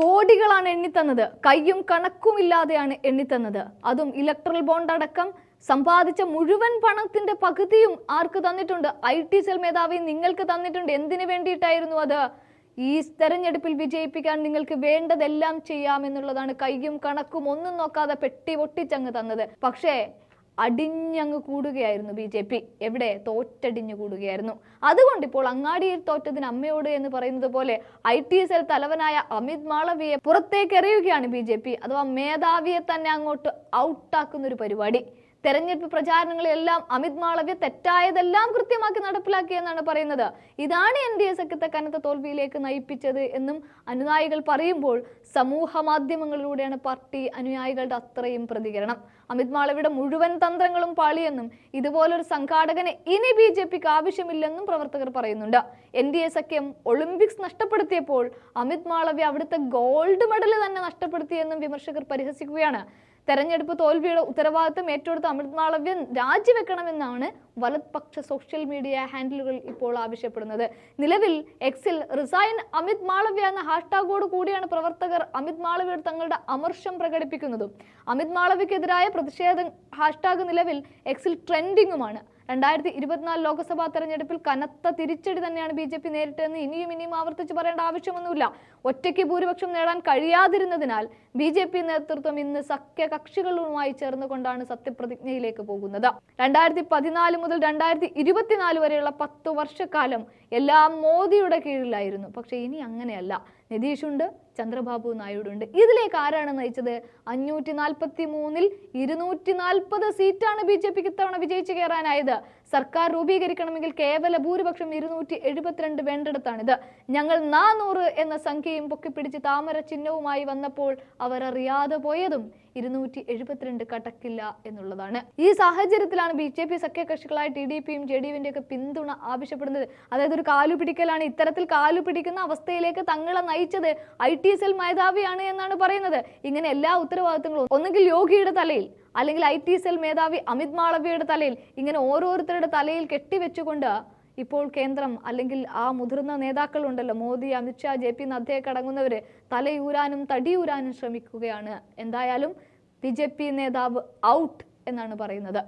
കോടികളാണ് എണ്ണിത്തന്നത്. കയ്യും കണക്കുമില്ലാതെയാണ് എണ്ണിത്തന്നത്. അതും electoral bond അടക്കം. സമ്പാദിച്ച മുഴുവൻ പണത്തിന്റെ പകുതിയും ആർക്ക് തന്നിട്ടുണ്ട്? ഐ ടി സെൽ മേധാവി നിങ്ങൾക്ക് തന്നിട്ടുണ്ട്. എന്തിനു വേണ്ടിയിട്ടായിരുന്നു അത്? ഈ തെരഞ്ഞെടുപ്പിൽ വിജയിപ്പിക്കാൻ നിങ്ങൾക്ക് വേണ്ടതെല്ലാം ചെയ്യാമെന്നുള്ളതാണ് കയ്യും കണക്കും ഒന്നും നോക്കാതെ പെട്ടി പൊട്ടിച്ചങ്ങ് തന്നത്. പക്ഷേ അടിഞ്ഞങ്ങ് കൂടുകയായിരുന്നു ബി ജെ പി. എവിടെ? തോറ്റടിഞ്ഞു കൂടുകയായിരുന്നു. അതുകൊണ്ട് ഇപ്പോൾ അങ്ങാടിയിൽ തോറ്റതിന് അമ്മയോട് എന്ന് പറയുന്നത് പോലെ ഐ ടി സെൽ തലവനായ അമിത് മാളവിയെ പുറത്തേക്ക് എറിയുകയാണ് ബി ജെ പി. അഥവാ മേധാവിയെ തന്നെ അങ്ങോട്ട് ഔട്ടാക്കുന്ന ഒരു പരിപാടി. തെരഞ്ഞെടുപ്പ് പ്രചാരണങ്ങളെല്ലാം അമിത് മാളവ്യ തെറ്റായതെല്ലാം കൃത്യമാക്കി നടപ്പിലാക്കിയെന്നാണ് പറയുന്നത്. ഇതാണ് എൻ ഡി എ സഖ്യത്തെ കനത്ത തോൽവിയിലേക്ക് നയിപ്പിച്ചത് എന്നും അനുയായികൾ പറയുമ്പോൾ സമൂഹ മാധ്യമങ്ങളിലൂടെയാണ് പാർട്ടി അനുയായികളുടെ അത്രയും പ്രതികരണം. അമിത് മാളവിയുടെ മുഴുവൻ തന്ത്രങ്ങളും പാളിയെന്നും ഇതുപോലൊരു സംഘാടകനെ ഇനി ബി ജെ പിക്ക് ആവശ്യമില്ലെന്നും പ്രവർത്തകർ പറയുന്നുണ്ട്. എൻ ഡി എ സഖ്യം ഒളിമ്പിക്സ് നഷ്ടപ്പെടുത്തിയപ്പോൾ അമിത് മാളവ്യ അവിടുത്തെ ഗോൾഡ് മെഡൽ തന്നെ നഷ്ടപ്പെടുത്തിയെന്നും വിമർശകർ പരിഹസിക്കുകയാണ്. തെരഞ്ഞെടുപ്പ് തോൽവിയുടെ ഉത്തരവാദിത്തം ഏറ്റെടുത്ത് അമൃത് മാളവ്യ രാജിവെക്കണമെന്നാണ് വലത്പക്ഷ സോഷ്യൽ മീഡിയ ഹാൻഡിലുകൾ ഇപ്പോൾ ആവശ്യപ്പെടുന്നത്. നിലവിൽ എക്സിൽ റിസൈൻ അമിത് മാളവ്യ എന്ന ഹാഷ്ടാഗോട് കൂടിയാണ് പ്രവർത്തകർ അമിത് മാളവ്യയുടെ തങ്ങളുടെ അമർഷം പ്രകടിപ്പിക്കുന്നതും. അമിത് മാളവ്യക്കെതിരായ പ്രതിഷേധ ഹാഷ്ടാഗ് നിലവിൽ എക്സിൽ ട്രെൻഡിങ്ങുമാണ് രണ്ടായിരത്തി ഇരുപത്തിനാല് ലോക്സഭാ തെരഞ്ഞെടുപ്പിൽ കനത്ത തിരിച്ചടി തന്നെയാണ് ബി ജെ പി നേരിട്ടതെന്ന് ഇനിയും ഇനിയും ആവർത്തിച്ച് പറയേണ്ട ആവശ്യമൊന്നുമില്ല. ഒറ്റയ്ക്ക് ഭൂരിപക്ഷം നേടാൻ കഴിയാതിരുന്നതിനാൽ ബി ജെ പി നേതൃത്വം ഇന്ന് സഖ്യ കക്ഷികളുമായി ചേർന്നുകൊണ്ടാണ് സത്യപ്രതിജ്ഞയിലേക്ക് പോകുന്നത്. രണ്ടായിരത്തി പതിനാല് മുതൽ രണ്ടായിരത്തി ഇരുപത്തിനാല് വരെയുള്ള പത്ത് വർഷക്കാലം എല്ലാം മോദിയുടെ കീഴിലായിരുന്നു. പക്ഷേ ഇനി അങ്ങനെയല്ല. നിതീഷുണ്ട് ചന്ദ്രബാബു നായിഡുണ്ട്. ഇതിലേക്ക് ആരാണ് നയിച്ചത്? അഞ്ഞൂറ്റി നാൽപ്പത്തി മൂന്നിൽ ഇരുന്നൂറ്റി നാൽപ്പത് സീറ്റാണ് ബി ജെ പിക്ക് ഇത്തവണ വിജയിച്ചു കയറാനായത് സർക്കാർ രൂപീകരിക്കണമെങ്കിൽ കേവല ഭൂരിപക്ഷം ഇരുന്നൂറ്റി എഴുപത്തിരണ്ട് വേണ്ടടുത്താണിത്. ഞങ്ങൾ നാനൂറ് എന്ന സംഖ്യയും പൊക്കിപ്പിടിച്ച് താമര ചിഹ്നവുമായി വന്നപ്പോൾ അവർ അറിയാതെ പോയതും ഇരുന്നൂറ്റി എഴുപത്തിരണ്ട് കടക്കില്ല എന്നുള്ളതാണ്. ഈ സാഹചര്യത്തിലാണ് ബി ജെ പി സഖ്യകക്ഷികളായ ടി ഡി പിയും ജെ ഡി യുവിന്റെ ഒക്കെ പിന്തുണ ആവശ്യപ്പെടുന്നത്. അതായത് ഒരു കാലു പിടിക്കലാണ് ഇത്തരത്തിൽ കാലു പിടിക്കുന്ന അവസ്ഥയിലേക്ക് തങ്ങളെ നയിച്ചത് ഐ ടി സെൽ മേധാവിയാണ് എന്നാണ് പറയുന്നത്. ഇങ്ങനെ എല്ലാ ഉത്തരവാദിത്തങ്ങളും ഒന്നുകിൽ യോഗിയുടെ തലയിൽ അല്ലെങ്കിൽ ഐ ടി സെൽ മേധാവി അമിത് മാളവിയുടെ തലയിൽ ഇങ്ങനെ ഓരോരുത്തരുടെ തലയിൽ കെട്ടിവെച്ചുകൊണ്ട് ഇപ്പോൾ കേന്ദ്രം അല്ലെങ്കിൽ ആ മുതിർന്ന നേതാക്കളുണ്ടല്ലോ മോദി അമിത്ഷാ ജെ പി നദ്ദയൊക്കെ അടങ്ങുന്നവര് തലയൂരാനും തടിയൂരാനും ശ്രമിക്കുകയാണ്. എന്തായാലും ബി ജെ പി നേതാവ് ഔട്ട് എന്നാണ് പറയുന്നത്.